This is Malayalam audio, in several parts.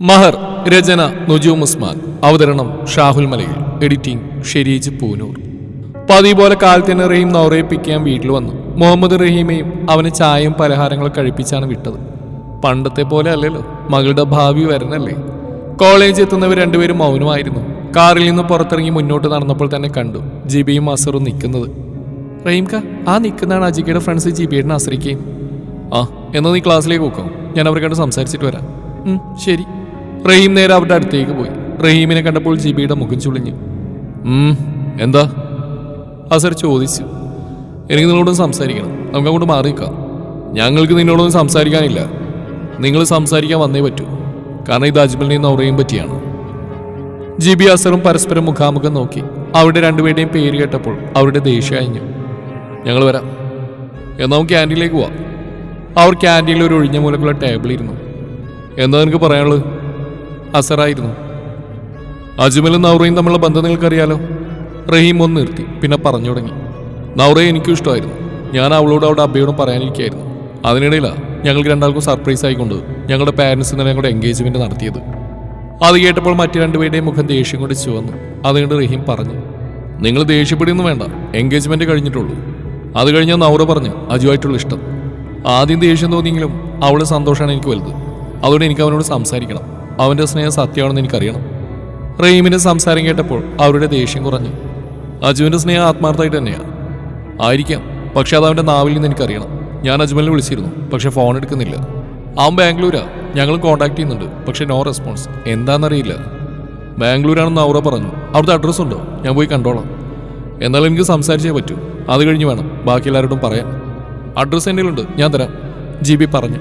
മഹർ രചന നുജൂം ഉസ്മാൻ. അവതരണം ഷാഹുൽ മലയിൽ. എഡിറ്റിംഗ് ഷെരീജ് പൂനൂർ. പതിവ് പോലെ കാലത്തിന് റഹീം നൗറയിപ്പിക്കാൻ പിക്കാൻ വീട്ടിൽ വന്നു. മുഹമ്മദ് റഹീമയും അവന് ചായയും പലഹാരങ്ങളും കഴിപ്പിച്ചാണ് വിട്ടത്. പണ്ടത്തെ പോലെ അല്ലല്ലോ മകളുടെ ഭാവി വരണല്ലേ കോളേജ് എത്തുന്നവർ രണ്ടുപേരും മൗനമായിരുന്നു. കാറിൽ നിന്ന് പുറത്തിറങ്ങി മുന്നോട്ട് നടന്നപ്പോൾ തന്നെ കണ്ടു ജിബിയും അസറും നിൽക്കുന്നത്. റഹീംക ആ നിൽക്കുന്നതാണ് അജിക്കയുടെ ഫ്രണ്ട്സ് ജിബിയുടെ ആശ്രയിക്കുകയും ആ എന്നാൽ നീ ക്ലാസ്സിലേക്ക് പോക്കോ? ഞാൻ അവരെ കണ്ട് സംസാരിച്ചിട്ട് വരാം. ശരി. റഹീം നേരെ അവരുടെ അടുത്തേക്ക് പോയി. റഹീമിനെ കണ്ടപ്പോൾ ജിബിയുടെ മുഖം ചുളിഞ്ഞു. എന്താ? അസർ ചോദിച്ചു. എനിക്ക് നിങ്ങളോടും സംസാരിക്കണം. നമുക്ക് അങ്ങോട്ട് മാറി നിൽക്കാം ഞങ്ങൾക്ക് നിന്നോടൊന്നും സംസാരിക്കാനില്ല. നിങ്ങൾ സംസാരിക്കാൻ വന്നേ പറ്റൂ. കാരണം ഇത് അജ്മലിനെയും നൗറയും പറ്റിയാണ്. ജിബി അസറും പരസ്പരം മുഖാമുഖം നോക്കി. അവരുടെ രണ്ടുപേരുടെയും പേര് കേട്ടപ്പോൾ അവരുടെ ദേഷ്യം അയഞ്ഞു. ഞങ്ങൾ വരാം. എന്നാൽ നമുക്ക് ക്യാന്റീനിലേക്ക് പോവാം. അവർ ക്യാന്റീനിൽ ഒരു ഒഴിഞ്ഞ മൂലക്കുള്ള ടേബിൾ ഇരുന്നു. എന്താ നിനക്ക് പറയാനുള്ളത്? അസറായിരുന്നു. അജ്മലും നൗറയും തമ്മിലുള്ള ബന്ധം നിങ്ങൾക്കറിയാലോ? റഹീം ഒന്ന് നിർത്തി പിന്നെ പറഞ്ഞു തുടങ്ങി. നൗറയെ എനിക്കും ഇഷ്ടമായിരുന്നു. ഞാൻ അവളോട് അവിടെ അബ്ബയോടും പറയാനിരിക്കായിരുന്നു അതിനിടയിലാണ് ഞങ്ങൾക്ക് രണ്ടാൾക്കും സർപ്രൈസ് ആയിക്കൊണ്ട് ഞങ്ങളുടെ പാരൻസ് ഇന്നലെ ഞങ്ങളുടെ എൻഗേജ്മെന്റ് നടത്തിയത്. അത് കേട്ടപ്പോൾ മറ്റു രണ്ടുപേരുടെയും മുഖം ദേഷ്യം കൊണ്ട് ചുവന്നു അതുകൊണ്ട് റഹീം പറഞ്ഞു നിങ്ങൾ ദേഷ്യപ്പെടുന്നു വേണ്ട. എൻഗേജ്മെന്റ് കഴിഞ്ഞിട്ടുള്ളൂ. അത് കഴിഞ്ഞാൽ നൗറ പറഞ്ഞു അജുവായിട്ടുള്ള ഇഷ്ടം. ആദ്യം ദേഷ്യം തോന്നിയെങ്കിലും അവളുടെ സന്തോഷമാണ് എനിക്ക് വലുത്. അതുകൊണ്ട് എനിക്ക് അവനോട് സംസാരിക്കണം. അവന്റെ സ്നേഹം സത്യമാണെന്ന് എനിക്കറിയണം. റഹീമിന്റെ സംസാരം കേട്ടപ്പോൾ അവരുടെ ദേഷ്യം കുറഞ്ഞു. അജുവിന്റെ സ്നേഹം ആത്മാർത്ഥമായിട്ട് തന്നെയാണ് ആയിരിക്കാം പക്ഷെ അത് അവന്റെ നാവിൽ നിന്ന് എനിക്കറിയണം. ഞാൻ അജ്മലിനെ വിളിച്ചിരുന്നു പക്ഷെ ഫോൺ എടുക്കുന്നില്ല. അവൻ ബാംഗ്ലൂരാ ഞങ്ങൾ കോൺടാക്ട് ചെയ്യുന്നുണ്ട് പക്ഷെ നോ റെസ്പോൺസ് എന്താണെന്നറിയില്ല ബാംഗ്ലൂരാണെന്ന് അവറ പറഞ്ഞു. അവിടുത്തെ അഡ്രസ്സ് ഉണ്ടോ? ഞാൻ പോയി കണ്ടോളാം. എന്നാലും എനിക്ക് സംസാരിച്ചേ പറ്റൂ. അത് കഴിഞ്ഞ് വേണം. ബാക്കി എല്ലാവരോടും പറയാം അഡ്രസ്സ് എന്റെ ഞാൻ തരാം. ജി ബി പറഞ്ഞു.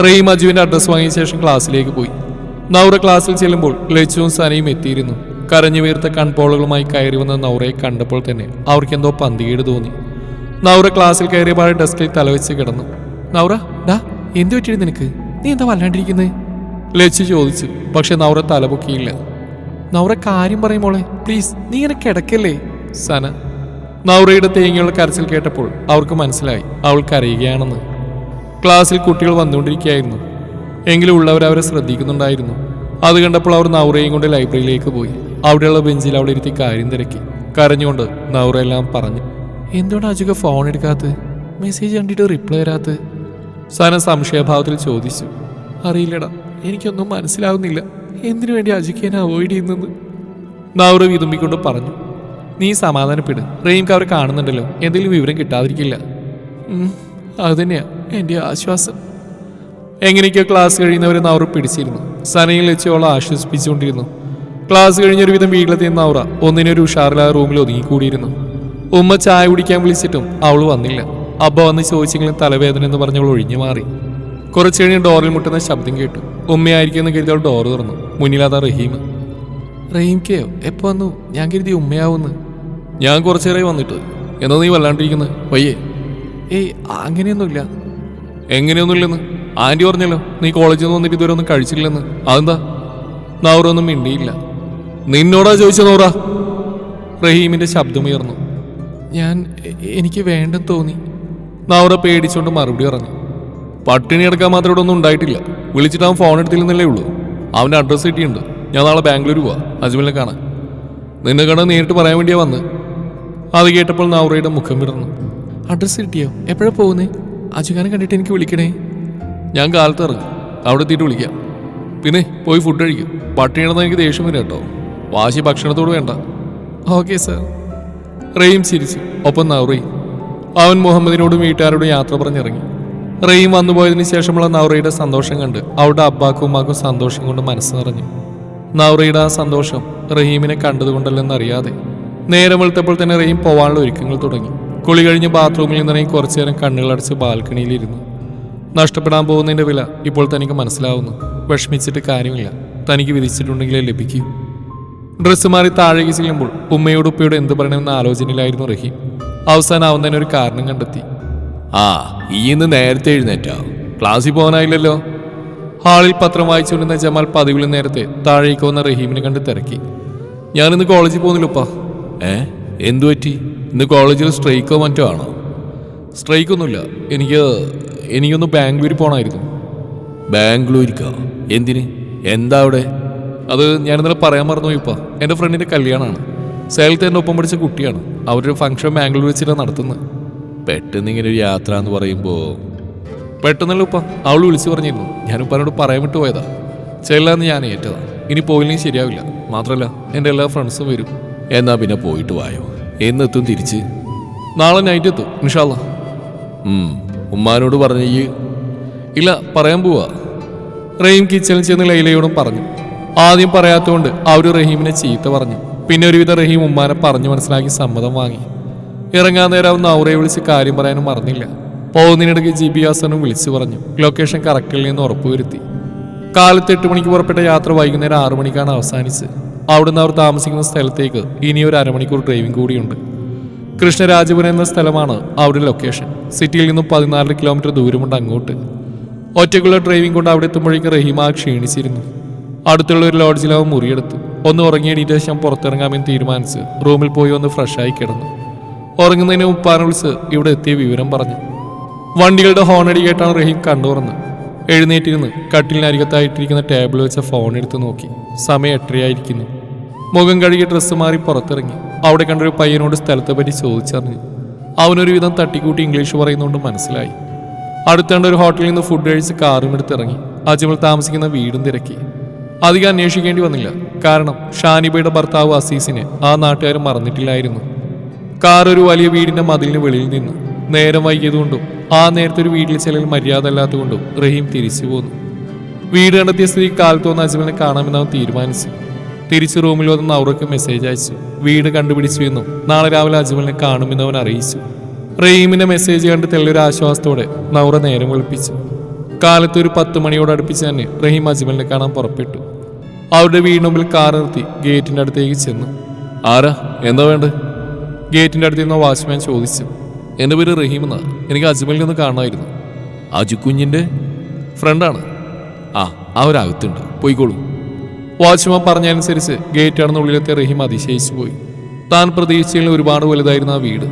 റഹീം അജുവിന്റെ അഡ്രസ്സ് വാങ്ങിയ ശേഷം ക്ലാസ്സിലേക്ക് പോയി. നൗറ ക്ലാസ്സിൽ ചെല്ലുമ്പോൾ ലച്ചുവും സനയും എത്തിയിരുന്നു. കരഞ്ഞു വീർത്ത കൺപോളുകളുമായി കയറി വന്ന നൗറയെ കണ്ടപ്പോൾ തന്നെ അവർക്കെന്തോ പന്തികേട് തോന്നി. നൗറ ക്ലാസ്സിൽ കയറിയ പാടെ ഡെസ്കിൽ തലവെച്ച് കിടന്നു. നൗറ ഡാ എന്ത് പറ്റിയത് നിനക്ക്? നീ എന്താ വല്ലാണ്ടിരിക്കുന്നത് ലച്ചു ചോദിച്ചു. പക്ഷെ നൗറ തലപൊക്കിയില്ല. നൗറ കാര്യം പറയുമ്പോളെ പ്ലീസ് നീ ഇങ്ങനെ കിടക്കല്ലേ? സന. നൗറയുടെ തേങ്ങയുള്ള കരച്ചിൽ കേട്ടപ്പോൾ അവർക്ക് മനസ്സിലായി. അവൾ കരയുകയാണെന്ന്. ക്ലാസ്സിൽ കുട്ടികൾ വന്നുകൊണ്ടിരിക്കുകയായിരുന്നു. എങ്കിലും ഉള്ളവർ അവരെ ശ്രദ്ധിക്കുന്നുണ്ടായിരുന്നു. അത് കണ്ടപ്പോൾ അവർ നൗറയും കൊണ്ട് ലൈബ്രറിയിലേക്ക് പോയി. അവിടെയുള്ള ബെഞ്ചിൽ അവളെ ഇരുത്തി കാര്യം തിരക്കി. കരഞ്ഞുകൊണ്ട് നൗറ എല്ലാം പറഞ്ഞു എന്തുകൊണ്ട് അജുക ഫോൺ എടുക്കാത്ത മെസ്സേജ് കണ്ടിട്ട് റിപ്ലൈ തരാത്ത സന സംശയഭാവത്തിൽ ചോദിച്ചു അറിയില്ലടാ എനിക്കൊന്നും മനസ്സിലാവുന്നില്ല. എന്തിനു വേണ്ടി അജുക്ക് എന്നെ അവോയ്ഡ് ചെയ്യുന്നെന്ന് നൗറ വിതുമ്പിക്കൊണ്ട് പറഞ്ഞു നീ സമാധാനപ്പെട്. റെയിംക്ക് അവർ കാണുന്നുണ്ടല്ലോ. എന്തെങ്കിലും വിവരം കിട്ടാതിരിക്കില്ല. അതുതന്നെയാ എന്റെ ആശ്വാസം. എങ്ങനെയൊക്കെയോ ക്ലാസ് കഴിയുന്നവരെ നൗറ പിടിച്ചിരുന്നു. സനയിൽ വെച്ച് അവളെ ആശ്വസിപ്പിച്ചുകൊണ്ടിരുന്നു. ക്ലാസ് കഴിഞ്ഞൊരുവിധം വീട്ടിലെത്തിയ നൗറ ഒന്നിനൊരു ഉഷാറിലാ റൂമിൽ ഒതുങ്ങിക്കൂടിയിരുന്നു. ഉമ്മ ചായ കുടിക്കാൻ വിളിച്ചിട്ടും അവൾ വന്നില്ല. അബ്ബ വന്ന് ചോദിച്ചെങ്കിലും തലവേദന എന്ന് പറഞ്ഞവൾ ഒഴിഞ്ഞു മാറി. കുറച്ചു കഴിഞ്ഞ് ഡോറിൽ മുട്ടുന്ന ശബ്ദം കേട്ടു. ഉമ്മയായിരിക്കുമെന്ന് കരുതി അവൾ ഡോർ തുറന്നു. മുന്നിലാതാ റഹീം. കെയോ എപ്പോ വന്നു? ഞാൻ കരുതി ഉമ്മയാവുന്ന്. ഞാൻ കുറച്ചേരായി വന്നിട്ട്. എന്നാ നീ വല്ലാണ്ടിരിക്കുന്നത് വയ്യേ. ഏയ് അങ്ങനെയൊന്നുമില്ല. എങ്ങനെയൊന്നുമില്ലെന്ന്? ആന്റി പറഞ്ഞല്ലോ നീ കോളേജിൽ നിന്ന് വന്നിട്ട് ഇതുവരെ ഒന്നും കഴിച്ചില്ലെന്ന് അതെന്താ? നൗറ ഒന്നും മിണ്ടിയില്ല. നിന്നോടാ ചോദിച്ച നൗറ? റഹീമിന്റെ ശബ്ദമുയർന്നു. ഞാൻ എനിക്ക് വേണ്ടെന്ന് തോന്നി. നൗറ പേടിച്ചുകൊണ്ട് മറുപടി പറഞ്ഞു. പട്ടിണി എടുക്കാൻ മാത്രം ഇവിടെ ഒന്നും ഉണ്ടായിട്ടില്ല. വിളിച്ചിട്ട് അവൻ ഫോൺ എടുത്തില്ലെന്നല്ലേ ഉള്ളൂ. അവന്റെ അഡ്രസ്സ് കിട്ടിയിട്ടുണ്ട്. ഞാൻ നാളെ ബാംഗ്ലൂർ പോവാ. അജ്മലിനെ കാണാൻ. നിന്നെ കാണാൻ നേരിട്ട് പറയാൻ വേണ്ടിയാ വന്ന്. അത് കേട്ടപ്പോൾ നൗറയുടെ മുഖം വിടർന്നു. അഡ്രസ്സ് കിട്ടിയോ? എപ്പോഴാ പോകുന്നേ? അജുഖാനെ കണ്ടിട്ട് എനിക്ക് വിളിക്കണേ. ഞാൻ കാലത്ത് ഇറങ്ങും അവിടെ എത്തിയിട്ട് വിളിക്കാം. പിന്നെ പോയി ഫുഡ് കഴിക്കും. പട്ടിണിടന്ന് എനിക്ക് ദേഷ്യം വരും കേട്ടോ. വാശി ഭക്ഷണത്തോട് വേണ്ട. ഓക്കെ സാർ റെയിം ചിരിച്ചു. ഒപ്പം നൗറി അവൻ മുഹമ്മദിനോടും വീട്ടുകാരോടും യാത്ര പറഞ്ഞിറങ്ങി. റെയിം വന്നുപോയതിന് ശേഷമുള്ള നൗറയുടെ സന്തോഷം കണ്ട് അവിടെ അബ്ബാക്കും ഉമ്മാക്കും സന്തോഷം കൊണ്ട് മനസ്സ് നിറഞ്ഞു. നൗറയുടെ ആ സന്തോഷം റഹീമിനെ കണ്ടതുകൊണ്ടല്ലെന്നറിയാതെ നേരം വെളുത്തപ്പോൾ തന്നെ റഹീം പോവാനുള്ള ഒരുക്കങ്ങൾ തുടങ്ങി. കുളി കഴിഞ്ഞ് ബാത്റൂമിൽ നിന്നിറങ്ങി കുറച്ചു നേരം കണ്ണുകളടച്ച് ബാൽക്കണിയിലിരുന്നു. നഷ്ടപ്പെടാൻ പോകുന്നതിന്റെ വില ഇപ്പോൾ തനിക്ക് മനസ്സിലാവുന്നു. വിഷമിച്ചിട്ട് കാര്യമില്ല. തനിക്ക് വിധിച്ചിട്ടുണ്ടെങ്കിലേ ലഭിക്കൂ. ഡ്രസ്സ് മാറി താഴേക്ക് ചെല്ലുമ്പോൾ ഉമ്മയോട് ഉപ്പയോട് എന്ത് പറയണമെന്ന ആലോചനയിലായിരുന്നു റഹീം. അവസാനാവുന്നതിന് ഒരു കാരണം കണ്ടെത്തി. ആ ഈ ഇന്ന് നേരത്തെ എഴുന്നേറ്റാ. ക്ലാസ്സിൽ പോകാനായില്ലല്ലോ. ഹാളിൽ പത്രം വായിച്ചുകൊണ്ടിരുന്ന ജമാൽ പതിവിലും നേരത്തെ താഴേക്ക് വന്ന റഹീമിനെ കണ്ട് തിരക്കി. ഞാനിന്ന് കോളേജിൽ പോകുന്നില്ല ഉപ്പ. ഏ? എന്തു പറ്റി? ഇന്ന് കോളേജിൽ സ്ട്രൈക്കോ മറ്റോ ആണോ? സ്ട്രൈക്കൊന്നുമില്ല. എനിക്ക് എനിക്കൊന്ന് ബാംഗ്ലൂർ പോകണമായിരുന്നു ബാംഗ്ലൂരിക്കോ? എന്തിന്? എന്താ അവിടെ? അത് ഞാൻ ഇന്നലെ പറയാൻ മറന്നു ഇപ്പൊ എന്റെ ഫ്രണ്ടിന്റെ കല്യാണമാണ്. സേലത്ത് എന്റെ ഒപ്പം പഠിച്ച കുട്ടിയാണ്. അവരൊരു ഫംഗ്ഷൻ ബാംഗ്ലൂർ വെച്ചിട്ടാണ് നടത്തുന്നത്. പെട്ടെന്ന് ഇങ്ങനെ ഒരു യാത്ര എന്ന് പറയുമ്പോൾ പെട്ടെന്നല്ല ഉപ്പ. അവൾ വിളിച്ചു പറഞ്ഞിരുന്നു. ഞാൻ ഉപ്പാനോട് പറയാൻ വിട്ടു പോയതാ. ചെല്ലാന്ന് ഞാൻ ഏറ്റതാ. ഇനി പോയില്ലെങ്കിൽ ശരിയാവില്ല. മാത്രമല്ല എന്റെ എല്ലാ ഫ്രണ്ട്സും വരും. എന്നാ പിന്നെ പോയിട്ട് വായോ? എന്നെത്തും തിരിച്ച്? നാളെ നൈറ്റ് എത്തും ഇൻഷാല്ല ഉമ്മാനോട് പറഞ്ഞു ഈ ഇല്ല പറയാൻ പോവാ. റഹീം കിച്ചണിൽ ചെന്ന് ലൈലയോടും പറഞ്ഞു. ആദ്യം പറയാത്തതുകൊണ്ട് അവർ റഹീമിനെ ചീത്ത പറഞ്ഞു. പിന്നെ ഒരുവിധം റഹീം ഉമ്മാനെ പറഞ്ഞു മനസ്സിലാക്കി സമ്മതം വാങ്ങി. ഇറങ്ങാൻ നേരം നൗറയെ വിളിച്ച് കാര്യം പറയാനും മറന്നില്ല. പോകുന്നതിനിടയ്ക്ക് ജി ബി ഹാസനും വിളിച്ചു പറഞ്ഞു. ലൊക്കേഷൻ കറക്റ്റില്ലെന്ന് ഉറപ്പുവരുത്തി കാലത്ത് എട്ട് മണിക്ക് പുറപ്പെട്ട യാത്ര വൈകുന്നേരം ആറു മണിക്കാണ് അവസാനിച്ച് അവിടുന്ന് അവർ താമസിക്കുന്ന സ്ഥലത്തേക്ക് ഇനി ഒരു അരമണിക്കൂർ ഡ്രൈവിംഗ് കൂടിയുണ്ട്. കൃഷ്ണരാജപുരം എന്ന സ്ഥലമാണ് അവിടെ ലൊക്കേഷൻ സിറ്റിയിൽ നിന്നും പതിനാല് കിലോമീറ്റർ ദൂരമുണ്ട് അങ്ങോട്ട്. ഒറ്റയ്ക്കുള്ള ഡ്രൈവിംഗ് കൊണ്ട് അവിടെ എത്തുമ്പോഴേക്കും റഹീമ ക്ഷീണിച്ചിരുന്നു. അടുത്തുള്ള ഒരു ലോഡ്ജിൽ മുറിയെടുത്തു. ഒന്ന് ഉറങ്ങി എണീറ്റ പുറത്തിറങ്ങാമെന്ന് തീരുമാനിച്ച് റൂമിൽ പോയി ഒന്ന് ഫ്രഷായി കിടന്നു. ഉറങ്ങുന്നതിന് ഉപ്പാനെ വിളിച്ച് ഇവിടെ എത്തിയ വിവരം പറഞ്ഞു. വണ്ടികളുടെ ഹോണടി കേട്ടാണ് റഹീം കണ്ണു തുറന്ന് എഴുന്നേറ്റിരുന്ന് കട്ടിലിനരികത്തായിട്ടിരിക്കുന്ന ടേബിൾ വെച്ച ഫോൺ എടുത്ത് നോക്കി. സമയം എട്ടരയായിരിക്കുന്നു. മുഖം കഴുകി ഡ്രസ്സ് മാറി പുറത്തിറങ്ങി. അവിടെ കണ്ടൊരു പയ്യനോട് സ്ഥലത്തെ പറ്റി ചോദിച്ചറിഞ്ഞു. അവനൊരു വിധം തട്ടിക്കൂട്ടി ഇംഗ്ലീഷ് പറയുന്നതുകൊണ്ട് മനസ്സിലായി. അടുത്തേണ്ട ഒരു ഹോട്ടലിൽ നിന്ന് ഫുഡ് കഴിച്ച് കാറും എടുത്തിറങ്ങി അജ്മൽ താമസിക്കുന്ന വീടും തിരക്കി. അധികം അന്വേഷിക്കേണ്ടി വന്നില്ല. കാരണം ഷാനിബയുടെ ഭർത്താവ് അസീസിനെ ആ നാട്ടുകാർ മറന്നിട്ടില്ലായിരുന്നു. കാർ ഒരു വലിയ വീടിന്റെ മതിലിന് വെളിയിൽ നിന്നു. നേരം വൈകിയതുകൊണ്ടും ആ നേരത്തെ ഒരു വീട്ടിൽ ചിലർ മര്യാദ അല്ലാത്തതുകൊണ്ടും റഹീം തിരിച്ചു പോന്നു. വീട് കണ്ടെത്തിയ സ്ത്രീ കാലത്തോന്ന് അജ്മലിനെ കാണാമെന്ന് അവൻ തീരുമാനിച്ചു തിരിച്ച് റൂമിൽ വന്ന് നൗറയ്ക്ക് മെസ്സേജ് അയച്ചു. വീട് കണ്ടുപിടിച്ചു എന്നും നാളെ രാവിലെ അജ്മലിനെ കാണുമെന്ന് അവൻ അറിയിച്ചു. റഹീമിന്റെ മെസ്സേജ് കണ്ട് തെല്ലൊരു ആശ്വാസത്തോടെ നൗറ നേരം വിളിപ്പിച്ചു. കാലത്ത് ഒരു പത്ത് മണിയോട് അടുപ്പിച്ച് തന്നെ റഹീം അജ്മലിനെ കാണാൻ പുറപ്പെട്ടു. അവരുടെ വീടിന് മുമ്പിൽ കാർ നിർത്തി ഗേറ്റിന്റെ അടുത്തേക്ക് ചെന്നു. ആരാ? എന്താ വേണ്ടത് ഗേറ്റിന്റെ അടുത്ത് നിന്ന് വാച്ച്മാൻ ചോദിച്ചു. എന്റെ പേര് റഹീം എന്നാ. എനിക്ക് അജ്മലിനെ ഒന്ന് കാണാമായിരുന്നു അജുക്കുഞ്ഞിന്റെ ഫ്രണ്ടാണ് ആ അവരകത്തുണ്ട്. പോയിക്കോളൂ. വാച്ച്മാൻ പറഞ്ഞതനുസരിച്ച് ഗേറ്റ് അടന്ന് ഉള്ളിലെത്തിയ റഹീം അതിശയിച്ചു പോയി. താൻ പ്രതീക്ഷിച്ചതിൽ ഒരുപാട് വലുതായിരുന്നു ആ വീട്.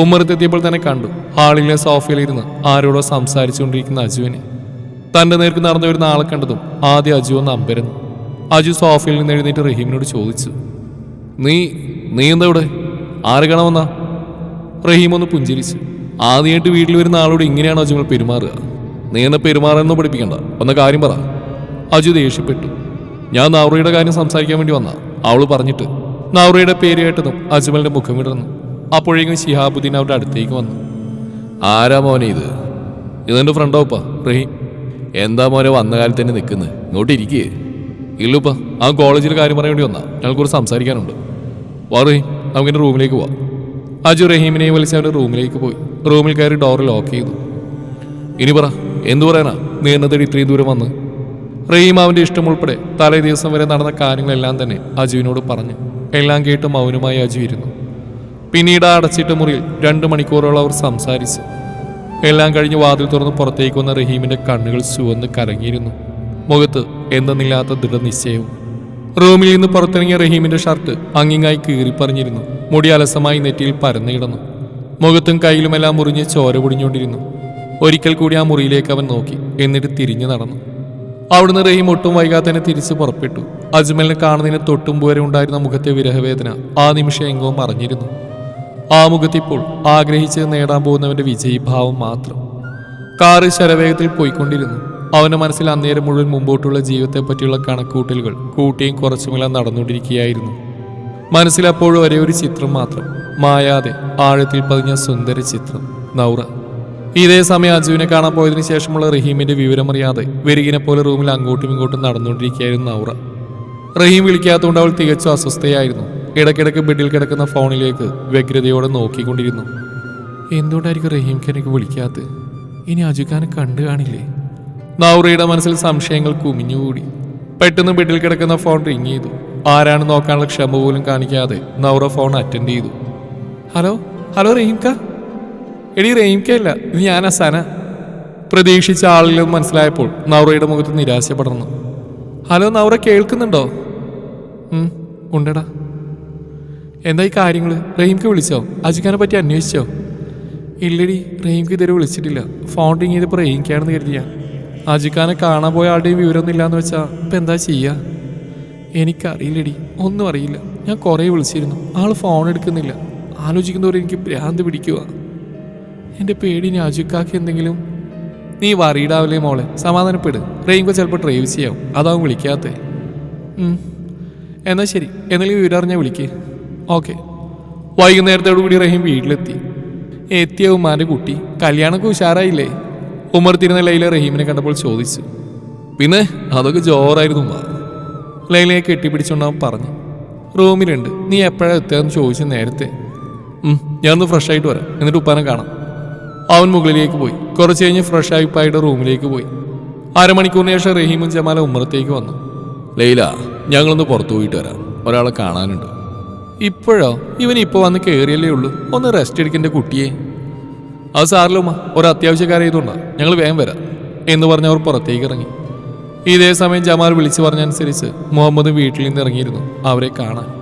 ഉമ്മറത്തെത്തിയപ്പോൾ തന്നെ കണ്ടു. ഹാളിലെ സോഫയിലിരുന്ന് ആരോടോ സംസാരിച്ചുകൊണ്ടിരിക്കുന്ന അജുവിനെ. തന്റെ നേർക്ക് നടന്നു വരുന്ന ആളെ കണ്ടതും ആദ്യം അജു ഒന്ന് അമ്പരന്നു. അജു സോഫയിൽ നിന്ന് എഴുന്നേറ്റ് റഹീമിനോട് ചോദിച്ചു നീ നീ എന്താ ഇവിടെ? ആര് കാണാമെന്നാ റഹീം ഒന്ന് പുഞ്ചിരിച്ചു. ആദ്യമായിട്ട് വീട്ടിൽ വരുന്ന ആളോട് ഇങ്ങനെയാണോ അജുങ്ങൾ പെരുമാറുക. നീ എന്നെ പെരുമാറാനൊന്നും പഠിപ്പിക്കണ്ട. ഒന്ന് കാര്യം പറ. അജു ദേഷ്യപ്പെട്ടു. ഞാൻ നൗറയുടെ കാര്യം സംസാരിക്കാൻ വേണ്ടി വന്ന. അവൾ പറഞ്ഞിട്ട് നൗറയുടെ പേര് കേട്ടതും അജ്മലിന്റെ മുഖം വിടർന്നു. അപ്പോഴേക്കും ഷിഹാബുദ്ദീൻ അവരുടെ അടുത്തേക്ക് വന്നു. ആരാ മോനെ ഇത്? ഇതെന്റെ ഫ്രണ്ടോപ്പ റഹീം. എന്താ മോനെ വന്ന കാലത്ത് തന്നെ നിൽക്കുന്നത് ഇങ്ങോട്ട് ഇരിക്കേ. ഇല്ലുപ്പ ആ കോളേജിൽ കാര്യം പറയാൻ വേണ്ടി വന്നാ. ഞങ്ങൾക്കൊരു സംസാരിക്കാനുണ്ട്. വാ റഹീം നമുക്കിന്റെ റൂമിലേക്ക് പോവാം. അജു റഹീമിനെയും വലിച്ച് അവന്റെ റൂമിലേക്ക് പോയി. റൂമിൽ കയറി ഡോർ ലോക്ക് ചെയ്തു. ഇനി പറ എന്തു പറയാനാ? നീ എന്നെ ഇത്രയും ദൂരം വന്ന്? റഹീം അവന്റെ ഇഷ്ടം ഉൾപ്പെടെ തലേ ദിവസം വരെ നടന്ന കാര്യങ്ങളെല്ലാം തന്നെ അജുവിനോട് പറഞ്ഞു. എല്ലാം കേട്ട് മൗനമായി അജു ഇരുന്നു. പിന്നീട് ആ അടച്ചിട്ട മുറിയിൽ രണ്ട് മണിക്കൂറോളം അവർ സംസാരിച്ചു. എല്ലാം കഴിഞ്ഞ് വാതിൽ തുറന്ന് പുറത്തേക്ക് വന്ന റഹീമിന്റെ കണ്ണുകൾ ചുവന്ന് കരങ്ങിയിരുന്നു മുഖത്ത് എന്തെന്നില്ലാത്ത ദൃഢനിശ്ചയവും. റൂമിൽ നിന്ന് പുറത്തിറങ്ങിയ റഹീമിന്റെ ഷർട്ട് അങ്ങിങ്ങായി കീറിപ്പറിഞ്ഞിരുന്നു. മുടി അലസമായി നെറ്റിയിൽ പരന്നു മുഖത്തും കയ്യിലുമെല്ലാം മുറിഞ്ഞ് ചോര പൊടിഞ്ഞുകൊണ്ടിരുന്നു. ഒരിക്കൽ കൂടി ആ മുറിയിലേക്ക് അവൻ നോക്കി. എന്നിട്ട് തിരിഞ്ഞു നടന്നു. അവിടുന്ന് റഹീം ഒട്ടും വൈകാതെ തന്നെ തിരിച്ചു പുറപ്പെട്ടു. അജ്മലിനെ കാണുന്നതിന് തൊട്ടും വരെ ഉണ്ടായിരുന്ന മുഖത്തെ വിരഹവേദന ആ നിമിഷം എങ്ങോ മറഞ്ഞിരുന്നു. ആ മുഖത്തിപ്പോൾ ആഗ്രഹിച്ച് നേടാൻ പോകുന്നവന്റെ വിജയഭാവം മാത്രം. കാറ് ശരവേഗത്തിൽ പോയിക്കൊണ്ടിരുന്നു. അവന്റെ മനസ്സിൽ അന്നേരം മുഴുവൻ മുമ്പോട്ടുള്ള ജീവിതത്തെ പറ്റിയുള്ള കണക്കൂട്ടലുകൾ കൂട്ടിയും കുറച്ചുമെല്ലാം നടന്നുകൊണ്ടിരിക്കുകയായിരുന്നു. മനസ്സിലപ്പോഴും ഒരേ ഒരു ചിത്രം മാത്രം. മായാതെ ആഴത്തിൽ പതിഞ്ഞ സുന്ദര ചിത്രം. നൗറ. ഇതേ സമയം അജുവിനെ കാണാൻ പോയതിനു ശേഷമുള്ള റഹീമിന്റെ വിവരമറിയാതെ വെരുകിനെ പോലെ റൂമിൽ അങ്ങോട്ടും ഇങ്ങോട്ടും നടന്നുകൊണ്ടിരിക്കുകയായിരുന്നു നൗറ. റഹീം വിളിക്കാത്തതുകൊണ്ട് അവൾ തികച്ചും അസ്വസ്ഥയായിരുന്നു. ഇടയ്ക്കിടയ്ക്ക് ബെഡിൽ കിടക്കുന്ന ഫോണിലേക്ക് വ്യഗ്രതയോടെ നോക്കിക്കൊണ്ടിരുന്നു. എന്തുകൊണ്ടായിരിക്കും റഹീം കനക്ക് വിളിക്കാത്തത്? ഇനി അജുഖാനെ കണ്ടു കാണില്ലേ? നൗറയുടെ മനസ്സിൽ സംശയങ്ങൾ കുമിഞ്ഞുകൂടി. പെട്ടെന്ന് ബെഡിൽ കിടക്കുന്ന ഫോൺ റിങ് ചെയ്തു. ആരാണ് നോക്കാനുള്ള ക്ഷമ പോലും കാണിക്കാതെ നൗറ ഫോൺ അറ്റൻഡ് ചെയ്തു. ഹലോ? ഹലോ റഹീംക്ക? എടി റഹീംക്ക അല്ല ഇത് ഞാൻ അസാന പ്രതീക്ഷിച്ച ആളിലും മനസ്സിലായപ്പോൾ നൗറയുടെ മുഖത്ത് നിരാശ പടർന്നു ഹലോ നൗറ കേൾക്കുന്നുണ്ടോ? ഉണ്ടടാ. എന്താ ഈ കാര്യങ്ങൾ റഹീംക്ക് വിളിച്ചോ? അജിക്കാനെ പറ്റി അന്വേഷിച്ചോ? ഇല്ലടി റഹീംക്ക് ഇതുവരെ വിളിച്ചിട്ടില്ല. ഫോൺ റിങ് ചെയ്തപ്പോൾ റഹീംക്കാണെന്ന് കരുതിയാ. അജിക്കാനെ കാണാൻ പോയ ആളുടെയും വിവരമൊന്നും ഇല്ലാന്ന് വെച്ചാൽ ഇപ്പം എന്താ ചെയ്യുക എനിക്കറിയില്ലടി ഒന്നും അറിയില്ല. ഞാൻ കുറേ വിളിച്ചിരുന്നു. ആൾ ഫോൺ എടുക്കുന്നില്ല. ആലോചിക്കുന്നവരെ എനിക്ക് ഭ്രാന്ത് പിടിക്കുക എന്റെ പേടി രാജുക്കാക്ക് എന്തെങ്കിലും? നീ വറീഡാവില്ലേ മോളെ? സമാധാനപ്പെട്. റെയിൻകോ ചിലപ്പോൾ ഡ്രൈവ് ചെയ്യാവും. അതാവും വിളിക്കാത്തേ. എന്നാൽ എന്നാ ശരി. എന്തെങ്കിലും വിവരം അറിഞ്ഞാൽ വിളിക്ക്. ഓക്കെ. വൈകുന്നേരത്തോടു കൂടി റഹീം വീട്ടിലെത്തി. എത്തിയ ഉമ്മാന്റെ കുട്ടി. കല്യാണമൊക്കെ ഉഷാറായില്ലേ? ഉമർ തിരുന്ന ലൈല റഹീമിനെ കണ്ടപ്പോൾ ചോദിച്ചു. പിന്നെ അതൊക്കെ ജോറായിരുന്നു ഉമ്മ. ലൈലയെ കെട്ടിപ്പിടിച്ചുകൊണ്ടവൻ പറഞ്ഞു. റൂമിലുണ്ട്. നീ എപ്പോഴാണ് എത്തുകയെന്ന് ചോദിച്ചു നേരത്തെ. ഞാനൊന്ന് ഫ്രഷ് ആയിട്ട് വരാം. എന്നിട്ട് ഉപ്പാനെ കാണാം. അവൻ മുകളിലേക്ക് പോയി. കുറച്ച് കഴിഞ്ഞ് ഫ്രഷ് ഉപ്പായുടെ റൂമിലേക്ക് പോയി. അരമണിക്കൂറിന് ശേഷം റഹീമും ജമാലും ഉമ്മറത്തേക്ക് വന്നു. ലൈല ഞങ്ങളൊന്ന് പുറത്തു പോയിട്ട് വരാം. ഒരാളെ കാണാനുണ്ട്. ഇപ്പോഴോ? ഇവൻ ഇപ്പോൾ വന്ന് കയറിയല്ലേ ഉള്ളൂ. ഒന്ന് റെസ്റ്റ് എടുക്കേണ്ട കുട്ടിയെ. അത് സാറില്ല ഉമ്മ ഒരു അത്യാവശ്യക്കാരായതുകൊണ്ടാ ഞങ്ങൾ വേഗം വരാം. എന്ന് പറഞ്ഞ് അവർ പുറത്തേക്ക് ഇറങ്ങി. ഇതേ സമയം ജമാൽ വിളിച്ചു പറഞ്ഞനുസരിച്ച് മുഹമ്മദ് വീട്ടിൽ നിന്ന് ഇറങ്ങിയിരുന്നു. അവരെ കാണാൻ.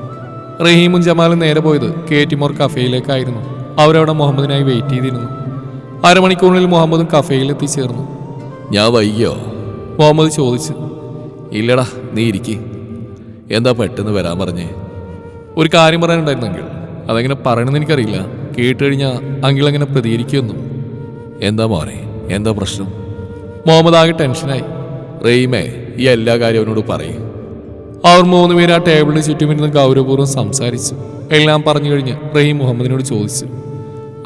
റഹീമും ജമാലും നേരെ പോയത് കേറ്റിമോർ കഫേയിലേക്കായിരുന്നു അവരവിടെ മുഹമ്മദിനായി വെയിറ്റ് ചെയ്തിരുന്നു. അരമണിക്കൂറിൽ മുഹമ്മദും കഫേയിൽ എത്തിച്ചേർന്നു ഞാൻ വൈകിയോ? മുഹമ്മദ് ചോദിച്ചു. ഇല്ലടാ നീ ഇരിക്കി. എന്താ പെട്ടെന്ന് വരാൻ പറഞ്ഞേ? ഒരു കാര്യം പറയാനുണ്ടായിരുന്നെങ്കിൽ. അതെങ്ങനെ പറയണമെന്ന് എനിക്കറിയില്ല. കേട്ട് കഴിഞ്ഞാൽ അങ്കിൾ അങ്ങനെ പ്രതികരിക്കുമെന്നും എന്താ മോനെ? എന്താ പ്രശ്നം? മുഹമ്മദ് ആകെ ടെൻഷനായി. റെയ്മേ ഈ എല്ലാ കാര്യവും അവനോട് പറയും. അവർ മൂന്ന് പേര് ആ ടേബിളിന് ചുറ്റുമിരുന്ന് ഗൗരവപൂർവം സംസാരിച്ചു. എല്ലാം പറഞ്ഞു കഴിഞ്ഞ് റഹീം മുഹമ്മദിനോട് ചോദിച്ചു.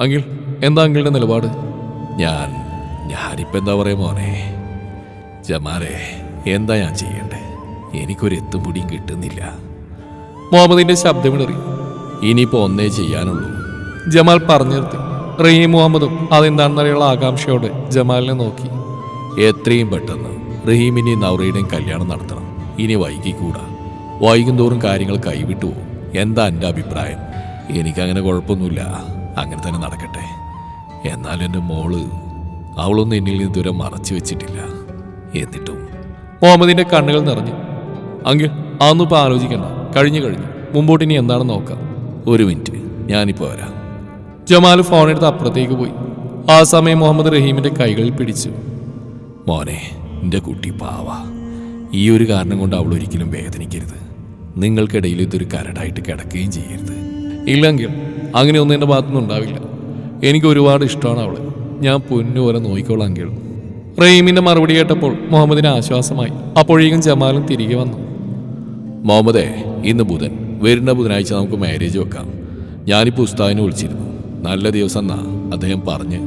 അങ്കിൾ എന്താ അങ്കിളുടെ നിലപാട്? ഞാൻ ഞാനിപ്പോ എന്താ പറയാ മോനെ? ജമാലെ എന്താ ഞാൻ ചെയ്യണ്ടേ? എനിക്കൊരു എത്തും പിടിയും കിട്ടുന്നില്ല. മുഹമ്മദിന്റെ ശബ്ദമിടറി. ഇനിയിപ്പോ ഒന്നേ ചെയ്യാനുള്ളൂ. ജമാൽ പറഞ്ഞു നിർത്തി. റഹീം മുഹമ്മദും അതെന്താണെന്നറിയുള്ള ആകാംക്ഷയോടെ ജമാലിനെ നോക്കി. എത്രയും പെട്ടെന്ന് റഹീമിനെയും നൗറയുടെയും കല്യാണം നടത്തണം. ഇനി വൈകിക്കൂടാ. വൈകുന്തോറും കാര്യങ്ങൾ കൈവിട്ടു പോകും. എന്താ എന്റെ അഭിപ്രായം? എനിക്കങ്ങനെ കുഴപ്പമൊന്നുമില്ല. അങ്ങനെ തന്നെ നടക്കട്ടെ. എന്നാലും എന്റെ മോൾ അവളൊന്നും എന്നിൽ ഇതുവരെ മറച്ചു വെച്ചിട്ടില്ല. എന്നിട്ടും മുഹമ്മദിന്റെ കണ്ണുകൾ നിറഞ്ഞു അങ്കിൾ അതൊന്നും ഇപ്പോൾ ആലോചിക്കണ്ട. കഴിഞ്ഞു കഴിഞ്ഞു. മുമ്പോട്ട് ഇനി എന്താണെന്ന് നോക്കാം. ഒരു മിനിറ്റ്. ഞാനിപ്പോൾ വരാം. ജമാൽ ഫോൺ എടുത്ത് അപ്പുറത്തേക്ക് പോയി. ആ സമയം മുഹമ്മദ് റഹീമിന്റെ കൈകളിൽ പിടിച്ചു. മോനെ എന്റെ കുട്ടി പാവ. ഈ ഒരു കാരണം കൊണ്ട് അവൾ ഒരിക്കലും വേദനിക്കരുത്. നിങ്ങൾക്കിടയിൽ ഇതൊരു കരടായിട്ട് കിടക്കുകയും ചെയ്യരുത്. ഇല്ലെങ്കിൽ അങ്ങനെയൊന്നും എന്റെ ഭാഗത്തുനിന്ന് ഉണ്ടാവില്ല. എനിക്ക് ഒരുപാട് ഇഷ്ടമാണ് അവൾ. ഞാൻ പൊന്നു വരെ നോക്കിക്കോളാം അങ്കിൾ. റഹീമിന്റെ മറുപടി കേട്ടപ്പോൾ മുഹമ്മദിന് ആശ്വാസമായി. അപ്പോഴേക്കും ജമാലും തിരികെ വന്നു. മുഹമ്മദേ ഇന്ന് ബുധൻ. വരുന്ന ബുധനാഴ്ച നമുക്ക് മാരേജ് വെക്കാം. ഞാനിപ്പോൾ ഉസ്താദിനെ വിളിച്ചിരുന്നു. നല്ല ദിവസം എന്നാ അദ്ദേഹം പറഞ്ഞ്.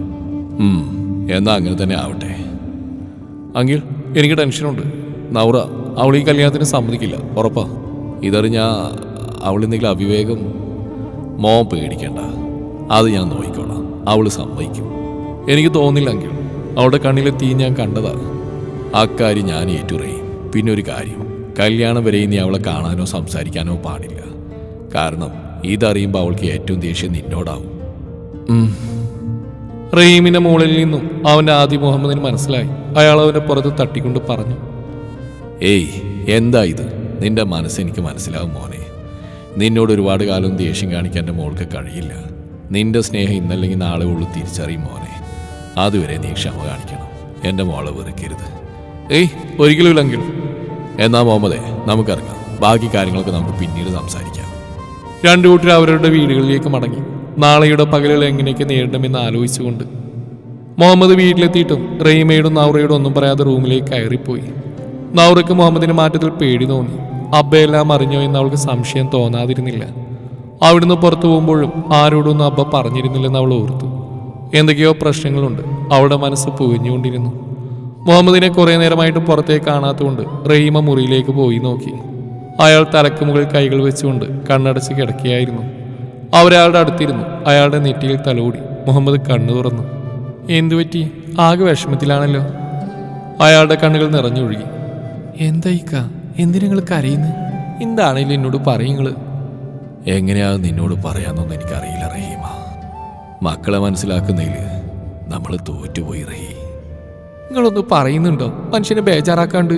എന്നാ അങ്ങനെ തന്നെ ആവട്ടെ. അങ്കിൾ എനിക്ക് ടെൻഷനുണ്ട്. നൗറ അവൾ ഈ കല്യാണത്തിന് സമ്മതിക്കില്ല. ഉറപ്പാ. ഇതറിഞ്ഞ അവൾ എന്തെങ്കിലും അവിവേകം മോ പേടിക്കണ്ട. അത് ഞാൻ നോക്കിക്കോളാം. അവൾ സമ്മതിക്കും. എനിക്ക് തോന്നില്ലെങ്കിൽ അവളുടെ കണ്ണിലെ തീ ഞാൻ കണ്ടതാണ് അക്കാര്യം ഞാൻ ഏറ്റുറയും പിന്നെ ഒരു കാര്യം. കല്യാണം വരെ നീ അവളെ കാണാനോ സംസാരിക്കാനോ പാടില്ല. കാരണം ഇതറിയുമ്പോൾ അവൾക്ക് ഏറ്റവും ദേഷ്യം നിന്നോടാവും. റഹീമിന്റെ മുകളിൽ നിന്നും അവന്റെ ആദി മുഹമ്മദിന് മനസ്സിലായി. അയാൾ അവന്റെ പുറത്ത് തട്ടിക്കൊണ്ട് പറഞ്ഞു. ഏയ് എന്താ ഇത്? നിന്റെ മനസ്സെനിക്ക് മനസ്സിലാവും മോനെ. നിന്നോട് ഒരുപാട് കാലം ദേഷ്യം കാണിക്കാൻ എന്റെ മോൾക്ക് കഴിയില്ല. നിന്റെ സ്നേഹം ഇന്നല്ലെങ്കിൽ നാളെ ഉള്ളു തിരിച്ചറിയും മോനെ. അതുവരെ നീ ക്ഷമ കാണിക്കണം. എന്റെ മോളെ വെറുക്കരുത്. ഏയ് ഒരിക്കലും അങ്കിൾ എന്നാ മുഹമ്മദേ നമുക്കറിയാം ബാക്കി കാര്യങ്ങളൊക്കെ നമുക്ക് പിന്നീട് സംസാരിക്കാം. രണ്ടു കൂട്ടർ അവരുടെ വീടുകളിലേക്ക് മടങ്ങി. നാളെയുടെ പകലുകൾ എങ്ങനെയൊക്കെ നേരിടണമെന്ന് ആലോചിച്ചുകൊണ്ട് മുഹമ്മദ് വീട്ടിലെത്തിയിട്ടും റഹീമയോടും നൗറയോടും ഒന്നും പറയാതെ റൂമിലേക്ക് കയറിപ്പോയി. നൗറയ്ക്ക് മുഹമ്മദിന്റെ മാറ്റത്തിൽ പേടി തോന്നി. അബ്ബയെല്ലാം അറിഞ്ഞോ എന്ന് അവൾക്ക് സംശയം തോന്നാതിരുന്നില്ല. അവിടുന്ന് പുറത്തു പോകുമ്പോഴും ആരോടൊന്നും അബ്ബ പറഞ്ഞിരുന്നില്ലെന്ന് അവൾ ഓർത്തു. എന്തൊക്കെയോ പ്രശ്നങ്ങളുണ്ട്. അവളുടെ മനസ്സ് പുകഞ്ഞുകൊണ്ടിരുന്നു. മുഹമ്മദിനെ കുറെ നേരമായിട്ട് പുറത്തേക്ക് കാണാത്തതുകൊണ്ട് റഹീമ മുറിയിലേക്ക് പോയി നോക്കി. അയാൾ തലക്ക് മുകളിൽ കൈകൾ വെച്ചുകൊണ്ട് കണ്ണടച്ച് കിടക്കുകയായിരുന്നു. അവരയാളുടെ അടുത്തിരുന്നു. അയാളുടെ നെറ്റിയിൽ തലോടി. മുഹമ്മദ് കണ്ണു തുറന്നു. എന്തു പറ്റി? ആകെ വിഷമത്തിലാണല്ലോ. അയാളുടെ കണ്ണുകൾ നിറഞ്ഞൊഴുകി. എന്തായിക്ക എന്തിനങ്ങൾ കരയുന്നു? എന്താണേലും എന്നോട് പറയുങ്ങൾ എങ്ങനെയാ നിന്നോട് പറയാന്നൊന്നും എനിക്കറിയില്ല റഹീമ. മക്കളെ മനസ്സിലാക്കുന്നതിൽ നമ്മൾ തോറ്റുപോയി റഹീ. നിങ്ങളൊന്ന് പറയുന്നുണ്ടോ? മനുഷ്യനെ ബേജാറാക്കാണ്ട്.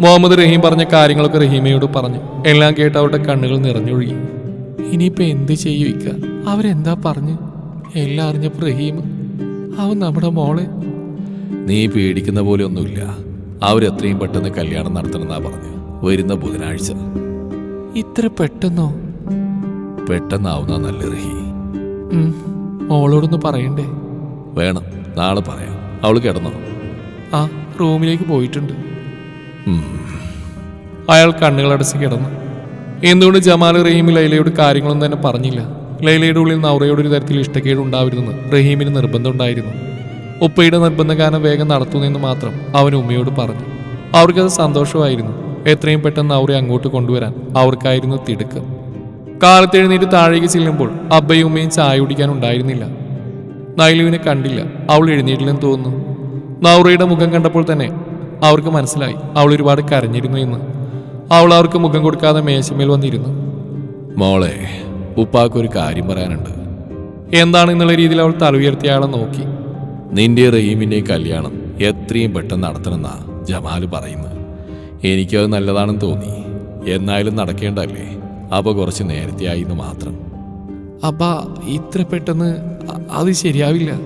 മുഹമ്മദ് റഹീം പറഞ്ഞ കാര്യങ്ങളൊക്കെ റഹീമയോട് പറഞ്ഞു. എല്ലാം കേട്ട് അവരുടെ കണ്ണുകൾ നിറഞ്ഞൊഴുകി. ഇനിയിപ്പോ എന്ത് ചെയ്യുക അവരെന്താ പറഞ്ഞു? എല്ലാം അറിഞ്ഞപ്പോ റഹീം അവൻ നമ്മുടെ മോളെ. നീ പേടിക്കുന്ന പോലെ ഒന്നുമില്ല. അവരെത്രയും പെട്ടെന്ന് കല്യാണം നടത്തണമെന്നാ പറഞ്ഞു. വരുന്ന ബുധനാഴ്ച. ഇത്ര പെട്ടെന്നോ? പെട്ടെന്നാവുന്ന നല്ല റഹി മോളോടൊന്ന് പറയണ്ടേ? വേണം. നാളെ പറയാം. അവൾ കിടന്നോ ആ റൂമിലേക്ക് പോയിട്ടുണ്ട്. അയാൾ കണ്ണുകളടച്ച് കിടന്നു. എന്തുകൊണ്ട് ജമാൽ റഹീം ലൈലയോട് കാര്യങ്ങളൊന്നും തന്നെ പറഞ്ഞില്ല? ലൈലയുടെ ഉള്ളിൽ നൗറയോട് ഒരു തരത്തിൽ ഇഷ്ടക്കേട് ഉണ്ടാവരുതെന്ന് റഹീമിന് നിർബന്ധമുണ്ടായിരുന്നു ഉപ്പയുടെ നിർബന്ധം കാരണം വേഗം നടത്തുന്നെന്ന് മാത്രം അവൻ ഉമ്മയോട് പറഞ്ഞു. അവർക്കത് സന്തോഷമായിരുന്നു. എത്രയും പെട്ടെന്ന് നൗറെ അങ്ങോട്ട് കൊണ്ടുവരാൻ അവർക്കായിരുന്നു തിടുക്കം. കാലത്തെഴുന്നേറ്റ് താഴേക്ക് ചെല്ലുമ്പോൾ അബ്ബയും ഉമ്മയും ചായ കുടിക്കാൻ ഉണ്ടായിരുന്നില്ല. നൈലുവിനെ കണ്ടില്ല. അവൾ എഴുന്നേറ്റില്ലെന്ന് തോന്നുന്നു. നൗറയുടെ മുഖം കണ്ടപ്പോൾ തന്നെ അവർക്ക് മനസ്സിലായി. അവൾ ഒരുപാട് കരഞ്ഞിരുന്നു എന്ന്. അവൾ അവർക്ക് മുഖം കൊടുക്കാതെ മേശമേൽ വന്നിരുന്നു. മോളെ ഉപ്പാക്കൊരു കാര്യം പറയാനുണ്ട്. എന്താണ് എന്നുള്ള രീതിയിൽ അവൾ തല ആളെ നോക്കി. നിന്റെ റഹീമിന്റെ കല്യാണം എത്രയും പെട്ടെന്ന് നടത്തണമെന്നാ ജമാൽ പറയുന്നത്. എനിക്കത് നല്ലതാണെന്ന് തോന്നി. എന്നാലും നടക്കേണ്ടല്ലേ അപ്പോൾ കുറച്ച് നേരത്തെ ആയിന്ന് മാത്രം. അപ്പ ഇത്ര പെട്ടെന്ന് അത് ശരിയാവില്ല.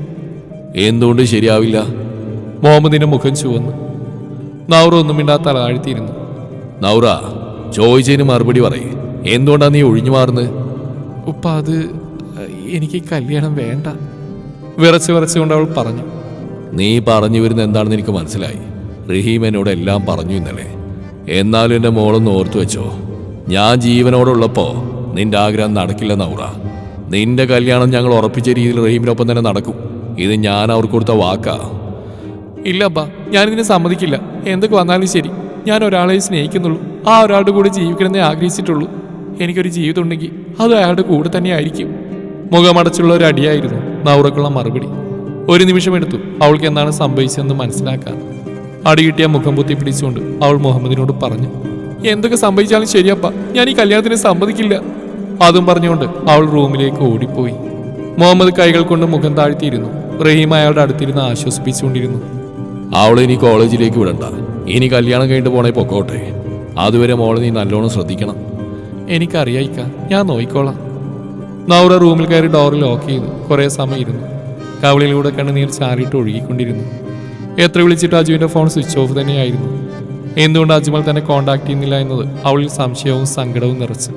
എന്തുകൊണ്ട് ശരിയാവില്ല? മുഹമ്മദിന്റെ മുഖം ചുവന്നു. നൗറ ഒന്നും മിണ്ടാത്ത തല താഴ്ത്തിയിരുന്നു നൗറ ചോദിച്ചതിന് മറുപടി പറയേ. എന്തുകൊണ്ടാ നീ ഒഴിഞ്ഞു മാറുന്നത്? ഉപ്പ അത് എനിക്ക് കല്യാണം വേണ്ട. വിറച്ച് വിറച്ചുകൊണ്ട് അവൾ പറഞ്ഞു. നീ പറഞ്ഞു വരുന്ന എന്താണെന്ന് എനിക്ക് മനസ്സിലായി. റഹീം എന്നോട് എല്ലാം പറഞ്ഞു ഇന്നലെ. എന്നാലും എന്റെ മോളൊന്ന് ഓർത്തു വെച്ചോ. ഞാൻ ജീവനോടുള്ളപ്പോ നിന്റെ ആഗ്രഹം നടക്കില്ല നൗറ. നിന്റെ കല്യാണം ഞങ്ങൾ ഉറപ്പിച്ച രീതിയിൽ റഹീമിനൊപ്പം തന്നെ നടക്കും. ഇത് ഞാൻ അവർക്ക് കൊടുത്ത വാക്കാ. ഇല്ല ഞാൻ ഞാനിതിനെ സമ്മതിക്കില്ല. എന്തൊക്കെ വന്നാലും ശരി. ഞാൻ ഒരാളെ സ്നേഹിക്കുന്നുള്ളൂ. ആ ഒരാളുടെ കൂടെ ജീവിക്കണമെന്നേ ആഗ്രഹിച്ചിട്ടുള്ളൂ. എനിക്കൊരു ജീവിതം ഉണ്ടെങ്കിൽ അത് അയാളുടെ കൂടെ തന്നെ ആയിരിക്കും. മുഖമടച്ചുള്ള ഒരു അടിയായിരുന്നു നൗറക്കുള്ള മറുപടി. ഒരു നിമിഷം എടുത്തു. അവൾക്ക് എന്താണ് സംഭവിച്ചതെന്ന് മനസ്സിലാക്കാൻ. അടികിട്ടിയ മുഖം പൊത്തി പിടിച്ചുകൊണ്ട് അവൾ മുഹമ്മദിനോട് പറഞ്ഞു. എന്തൊക്കെ സംഭവിച്ചാലും ശരിയപ്പ. ഞാൻ ഈ കല്യാണത്തിന് സമ്മതിക്കില്ല. അതും പറഞ്ഞുകൊണ്ട് അവൾ റൂമിലേക്ക് ഓടിപ്പോയി. മുഹമ്മദ് കൈകൾ കൊണ്ട് മുഖം താഴ്ത്തിയിരുന്നു. റഹീം അയാളുടെ അടുത്തിരുന്ന് ആശ്വസിപ്പിച്ചുകൊണ്ടിരുന്നു. അവളെ ഇനി കോളേജിലേക്ക് വിടണ്ട. ഇനി കല്യാണം കഴിഞ്ഞിട്ട് പോണേ പൊക്കോട്ടെ. അതുവരെ മോളെ നീ നല്ലോണം ശ്രദ്ധിക്കണം. എനിക്കറിയായിക്ക ഞാൻ നോയിക്കോളാം. നൗറ റൂമിൽ കയറി ഡോർ ലോക്ക് ചെയ്തു. കുറേ സമയം ഇരുന്നു. കവളിലൂടെ കണ്ണുനീർ ചാരിയിട്ട് ഒഴുകിക്കൊണ്ടിരുന്നു. എത്ര വിളിച്ചിട്ട് അജുവിന്റെ ഫോൺ സ്വിച്ച് ഓഫ് തന്നെയായിരുന്നു. എന്തുകൊണ്ട് അജ്മൽ തന്നെ കോണ്ടാക്ട് ചെയ്യുന്നില്ല എന്നത് അവളിൽ സംശയവും സങ്കടവും നിറച്ചു.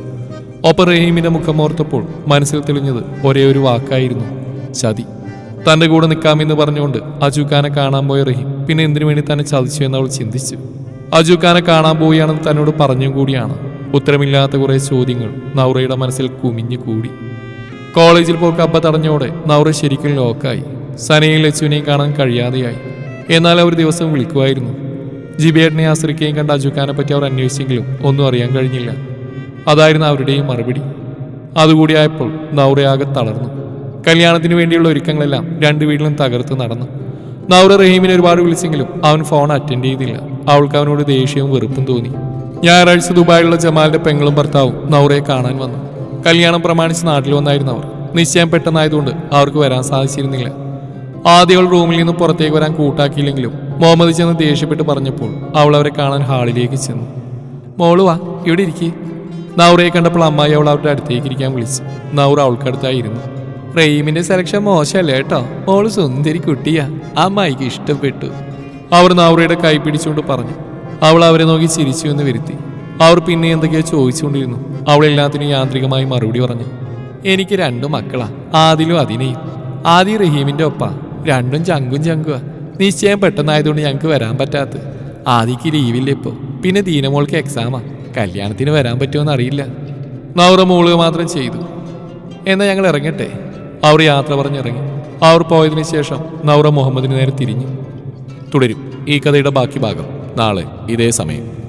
ഒപ്പം റഹീമിന്റെ മുഖമോർത്തപ്പോൾ മനസ്സിൽ തെളിഞ്ഞത് ഒരേ ഒരു വാക്കായിരുന്നു ചതി. തന്റെ കൂടെ നിൽക്കാമെന്ന് പറഞ്ഞുകൊണ്ട് അജുഖാനെ കാണാൻ പോയ റഹീം പിന്നെ എന്തിനു വേണ്ടി തന്നെ ചതിച്ചു എന്ന് അവൾ ചിന്തിച്ചു. അജുഖാനെ കാണാൻ പോവുകയാണെന്ന് തന്നോട് പറഞ്ഞും കൂടിയാണ്. ഉത്തരമില്ലാത്ത കുറേ ചോദ്യങ്ങൾ നൗറയുടെ മനസ്സിൽ കുമിഞ്ഞു കൂടി. കോളേജിൽ പോക്ക് അബ്ബ തടഞ്ഞോടെ നൗറ ശരിക്കും ലോക്കായി സനയും ലച്ചുവിനെയും കാണാൻ കഴിയാതെയായി. എന്നാൽ അവർ ദിവസം വിളിക്കുമായിരുന്നു. ജിബേട്ടിനെ ആശ്രയിക്കുകയും കണ്ട അജുഖാനെ പറ്റി അവർ അന്വേഷിച്ചെങ്കിലും ഒന്നും അറിയാൻ കഴിഞ്ഞില്ല. അതായിരുന്നു അവരുടെയും മറുപടി. അതുകൂടിയായപ്പോൾ നൗറയാകെ തളർന്നു. കല്യാണത്തിന് വേണ്ടിയുള്ള ഒരുക്കങ്ങളെല്ലാം രണ്ട് വീട്ടിലും തകർത്ത് നടന്നു. നൗറ റഹീമിനെ ഒരുപാട് വിളിച്ചെങ്കിലും അവൻ ഫോൺ അറ്റൻഡ് ചെയ്തില്ല. അവൾക്ക് അവനോട് ദേഷ്യവും വെറുപ്പും തോന്നി. ഞായറാഴ്ച ദുബായിലുള്ള ജമാലിന്റെ പെങ്ങളും ഭർത്താവും നൗറയെ കാണാൻ വന്നു. കല്യാണം പ്രമാണിച്ച് നാട്ടിൽ വന്നായിരുന്നു അവർ. നിശ്ചയം പെട്ടെന്നായതുകൊണ്ട് അവർക്ക് വരാൻ സാധിച്ചിരുന്നില്ല. ആദ്യം അവൾ റൂമിൽ നിന്ന് പുറത്തേക്ക് വരാൻ കൂട്ടാക്കിയില്ലെങ്കിലും മുഹമ്മദ് ചെന്ന് ദേഷ്യപ്പെട്ട് പറഞ്ഞപ്പോൾ അവൾ അവരെ കാണാൻ ഹാളിലേക്ക് ചെന്നു. മോൾ വാ ഇവിടെ ഇരിക്കേ. നൗറയെ കണ്ടപ്പോൾ അമ്മായി അവൾ അവരുടെ അടുത്തേക്ക് ഇരിക്കാൻ വിളിച്ചു. നൗറ അവൾക്കടുത്തായിരുന്നു റഹീമിന്റെ സെലക്ഷൻ മോശമല്ലേ കേട്ടോ മോൾ സുന്ദരി കുട്ടിയാ. അമ്മായിക്ക് ഇഷ്ടപ്പെട്ടു. അവർ നൗറയുടെ കൈ പിടിച്ചുകൊണ്ട് പറഞ്ഞു. അവൾ അവരെ നോക്കി ചിരിച്ചു എന്ന് വരുത്തി. അവർ പിന്നെ എന്തൊക്കെയോ ചോദിച്ചുകൊണ്ടിരുന്നു. അവൾ എല്ലാത്തിനും യാന്ത്രികമായി മറുപടി പറഞ്ഞു. എനിക്ക് രണ്ടു മക്കളാ. ആദിലും അതിനെയും. ആദി റഹീമിന്റെ ഒപ്പ. രണ്ടും ചങ്കും ചങ്കുവാ. നിശ്ചയം പെട്ടെന്നായതുകൊണ്ട് ഞങ്ങൾക്ക് വരാൻ പറ്റാത്ത ആദിക്ക് ലീവില്ല ഇപ്പോ. പിന്നെ ദീനമോൾക്ക് എക്സാമാ കല്യാണത്തിന് വരാൻ പറ്റുമെന്ന് അറിയില്ല. നൗറ മോളുക മാത്രം ചെയ്തു. എന്നാൽ ഞങ്ങൾ ഇറങ്ങട്ടെ? അവർ യാത്ര പറഞ്ഞിറങ്ങി. അവർ പോയതിന് ശേഷം നൗറ മുഹമ്മദിന് നേരെ തിരിഞ്ഞു. തുടരും ഈ കഥയുടെ ബാക്കി ഭാഗം നാളെ ഇതേ സമയം.